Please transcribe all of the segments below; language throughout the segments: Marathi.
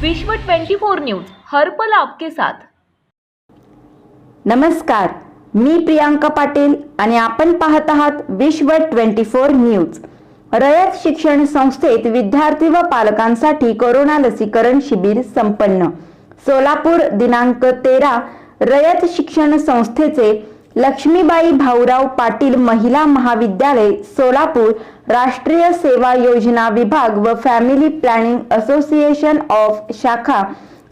विश्व 24 न्यूज हर पल आपके साथ. नमस्कार मी प्रियांका पाटील आणि आपण पाहत आहात विश्व ट्वेंटी फोर न्यूज. रयत शिक्षण संस्थेत विद्यार्थी व पालकांसाठी कोरोना लसीकरण शिबिर संपन्न. सोलापूर दिनांक तेरा रयत शिक्षण संस्थेचे लक्ष्मीबाई भाऊराव पाटील महिला महाविद्यालय सोलापूर राष्ट्रीय सेवा योजना विभाग व फॅमिली प्लॅनिंग असोसिएशन ऑफ शाखा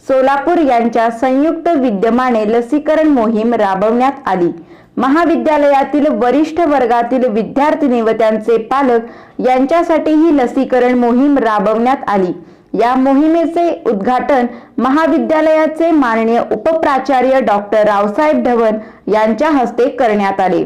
सोलापूर यांच्या संयुक्त विद्यमाने लसीकरण मोहीम राबवण्यात आली. महाविद्यालयातील वरिष्ठ वर्गातील विद्यार्थिनी व त्यांचे पालक यांच्यासाठी ही लसीकरण मोहीम राबवण्यात आली. या मोहिमेचे उद्घाटन महाविद्यालयाचे माननीय उपप्राचार्य डॉक्टर रावसाहेब ढवण यांच्या हस्ते करण्यात आले.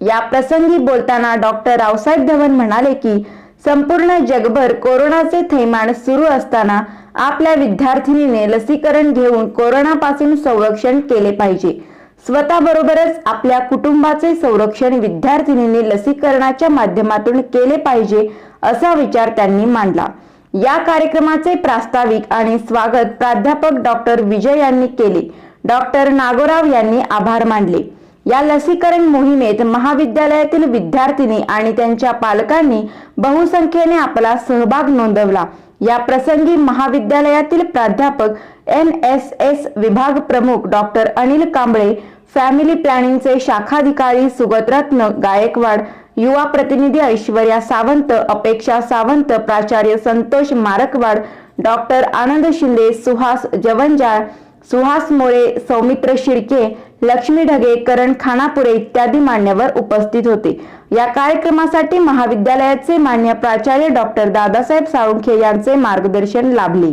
या प्रसंगी बोलताना डॉक्टर रावसाहेब धवन म्हणाले की संपूर्ण जगभर कोरोनाचे थैमान सुरू असताना आपल्या विद्यार्थिनीने लसीकरण घेऊन कोरोनापासून संरक्षण केले पाहिजे. स्वतःबरोबरच आपल्या कुटुंबाचे संरक्षण विद्यार्थिनीने लसीकरणाच्या माध्यमातून केले पाहिजे असा विचार त्यांनी मांडला. या कार्यक्रमाचे प्रास्ताविक आणि स्वागत प्राध्यापक डॉक्टर विजय यांनी केले. डॉक्टर नागोराव यांनी आभार मानले. या लसीकरण मोहिमेत महाविद्यालयातील विद्यार्थिनी आणि त्यांच्या पालकांनी बहुसंख्येने आपला सहभाग नोंदवला. या प्रसंगी महाविद्यालयातील प्राध्यापक एन एस एस विभाग प्रमुख डॉक्टर अनिल कांबळे फॅमिली प्लॅनिंगचे शाखाधिकारी सुगतरत्न गायकवाड युवा प्रतिनिधी ऐश्वर्या सावंत अपेक्षा सावंत प्राचार्य संतोष मारकवाड डॉक्टर आनंद शिंदे सुहास जवंजाळ सुहास मोरे सौमित्र शिर्के लक्ष्मी ढगे करण खानापुरे इत्यादी मान्यवर उपस्थित होते. या कार्यक्रमासाठी महाविद्यालयाचे मान्य प्राचार्य डॉक्टर दादासाहेब साळुंखे यांचे मार्गदर्शन लाभले.